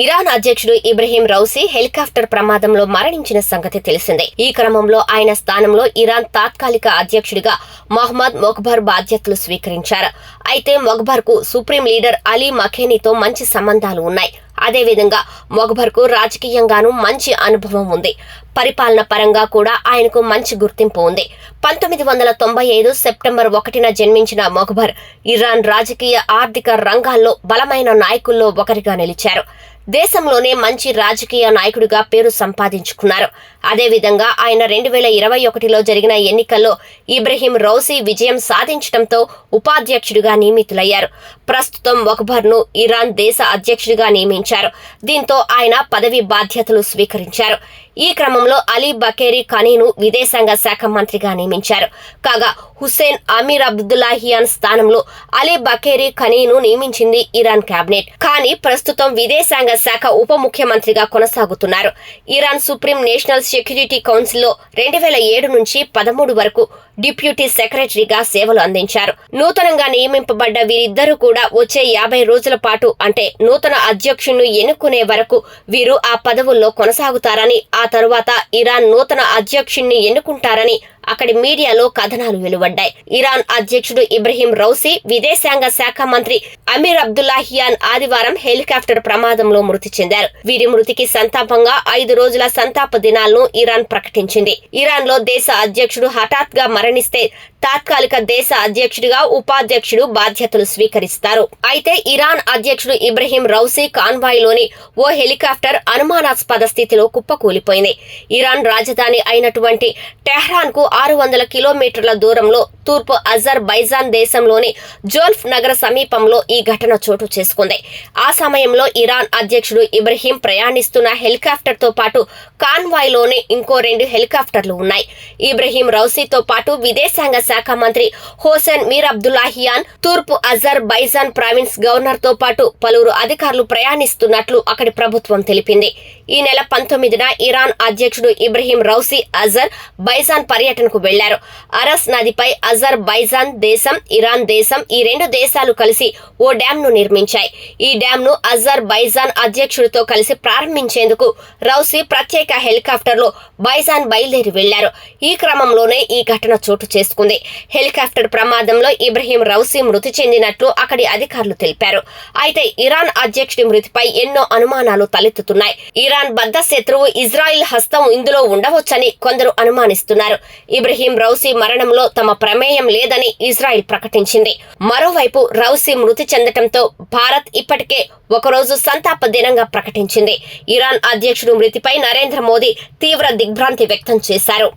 Iran అధ్యక్షుడు Ibrahim రౌసీ helicopter ప్రమాదంలో మరణించిన సంగతి తెలిసిందే. ఈ క్రమంలో ఆయన స్థానంలో ఇరాన్ తాత్కాలిక అధ్యక్షుడిగా మహ్మద్ మొక్బర్ బాధ్యతలు స్వీకరించారు. అయితే మొక్బర్కు సుప్రీం లీడర్ అలీ మఖేనీతో మంచి సంబంధాలు ఉన్నాయి. అదేవిధంగా మొఘబర్కు రాజకీయంగానూ మంచి అనుభవం ఉంది. పరిపాలన పరంగా కూడా ఆయనకు మంచి గుర్తింపు ఉంది. పంతొమ్మిది వందల తొంభై ఐదు సెప్టెంబర్ ఒకటిన జన్మించిన మొఘబర్ ఇరాన్ రాజకీయ ఆర్థిక రంగాల్లో బలమైన నాయకుల్లో ఒకరిగా నిలిచారు. దేశంలోనే మంచి రాజకీయ నాయకుడిగా పేరు సంపాదించుకున్నారు. అదేవిధంగా ఆయన రెండు వేల ఇరవై ఒకటిలో జరిగిన ఎన్నికల్లో ఇబ్రహీం రౌసీ విజయం సాధించడంతో ఉపాధ్యక్షుడిగా నియమితులయ్యారు. ప్రస్తుతం వక్బర్ను ఇరాన్ దేశ అధ్యక్షుడిగా నియమించారు. దీంతో ఆయన పదవి బాధ్యతలు స్వీకరించారు. ఈ క్రమంలో అలీ బకేరీ ఖనీను విదేశాంగ శాఖ మంత్రిగా నియమించారు. కాగా హుస్సేన్ అమీర్ అబ్దుల్లాహియాన్ స్థానంలో అలీ బకేరీ ఖనీను నియమించింది ఇరాన్ కేబినెట్ కానీ ప్రస్తుతం విదేశాంగ శాఖ ఉప ముఖ్యమంత్రిగా కొనసాగుతున్నారు. ఇరాన్ సుప్రీం నేషనల్ సెక్యూరిటీ కౌన్సిల్లో రెండు వేల ఏడు నుంచి పదమూడు వరకు డిప్యూటీ సెక్రటరీగా సేవలు అందించారు. నూతనంగా నియమింపబడ్డ వీరిద్దరూ కూడా వచ్చే యాభై రోజుల పాటు అంటే నూతన అధ్యక్షుణ్ణి ఎన్నుకునే వరకు వీరు ఆ పదవుల్లో కొనసాగుతారని ఆ ఆ తరువాత ఇరాన్ నూతన అధ్యక్షుణ్ణి ఎన్నుకుంటారని అక్కడి మీడియాలో కథనాలు వెలువడ్డాయి. ఇరాన్ అధ్యక్షుడు ఇబ్రహీం రౌసీ విదేశాంగ శాఖ మంత్రి అమీర్ అబ్దుల్లాహియాన్ ఆదివారం హెలికాప్టర్ ప్రమాదంలో మృతి చెందారు. వీరి మృతికి సంతాపంగా ఐదు రోజుల సంతాప దినాలను ఇరాన్ ప్రకటించింది. ఇరాన్లో దేశ అధ్యక్షుడు హఠాత్గా మరణిస్తే తాత్కాలిక దేశ అధ్యక్షుడిగా ఉపాధ్యక్షుడు బాధ్యతలు స్వీకరిస్తారు. అయితే ఇరాన్ అధ్యక్షుడు ఇబ్రహీం రౌసీ కాన్వాయ్లోని ఓ హెలికాప్టర్ అనుమానాస్పద స్థితిలో కుప్పకూలిపోయింది. ఇరాన్ రాజధాని అయినటువంటి టెహ్రాన్కు ఆరు వందల కిలోమీటర్ల దూరంలో తూర్పు అజర్ బైజాన్ దేశంలోని జోల్ఫ్ నగర సమీపంలో ఈ ఘటన చోటు చేసుకుంది. ఆ సమయంలో ఇరాన్ అధ్యక్షుడు ఇబ్రహీం ప్రయాణిస్తున్న హెలికాప్టర్తో పాటు కాన్వాయ్లోని ఇంకో రెండు హెలికాప్టర్లు ఉన్నాయి. ఇబ్రహీం రౌసీతో పాటు విదేశాంగ శాఖ మంత్రి హోసెన్ మీర్ అబ్దుల్లాహియాన్ తూర్పు అజర్ బైజాన్ ప్రావిన్స్ గవర్నర్తో పాటు పలువురు అధికారులు ప్రయాణిస్తున్నట్లు అక్కడి ప్రభుత్వం తెలిపింది. ఈ నెల పంతొమ్మిదిన ఇరాన్ అధ్యక్షుడు ఇబ్రహీం రౌసీ అజర్ బైజాన్ పర్యటన పర్యటనకు వెళ్ళారు. అరస్ నదిపై అజర్ బైజాన్ దేశం ఇరాన్ దేశం ఈ రెండు దేశాలు కలిసి ఓ డ్యాం ను నిర్మించాయి. ఈ డ్యాం ను అజర్ బైజాన్ అధ్యక్షుడితో కలిసి ప్రారంభించేందుకు రౌసీ ప్రత్యేక హెలికాప్టర్లో బైజాన్ బయలుదేరి వెళ్ళారు. ఈ క్రమంలోనే ఈ ఘటన చోటు చేసుకుంది. హెలికాప్టర్ ప్రమాదంలో ఇబ్రహీం రౌసీ మృతి చెందినట్లు అక్కడి అధికారులు తెలిపారు. అయితే ఇరాన్ అధ్యక్షుడి మృతిపై ఎన్నో అనుమానాలు తలెత్తుతున్నాయి. ఇరాన్ బద్ద శత్రువు ఇజ్రాయిల్ హస్తం ఇందులో ఉండవచ్చని కొందరు అనుమానిస్తున్నారు. ఇబ్రహీం రౌసీ మరణంలో తమ ప్రమేయం లేదని ఇజ్రాయిల్ ప్రకటించింది. మరోవైపు రౌసీ మృతి చెందటంతో భారత్ ఇప్పటికే ఒకరోజు సంతాప దినంగా ప్రకటించింది. ఇరాన్ అధ్యక్షుడు మృతిపై నరేంద్ర మోదీ తీవ్ర దిగ్భ్రాంతి వ్యక్తం చేశారు.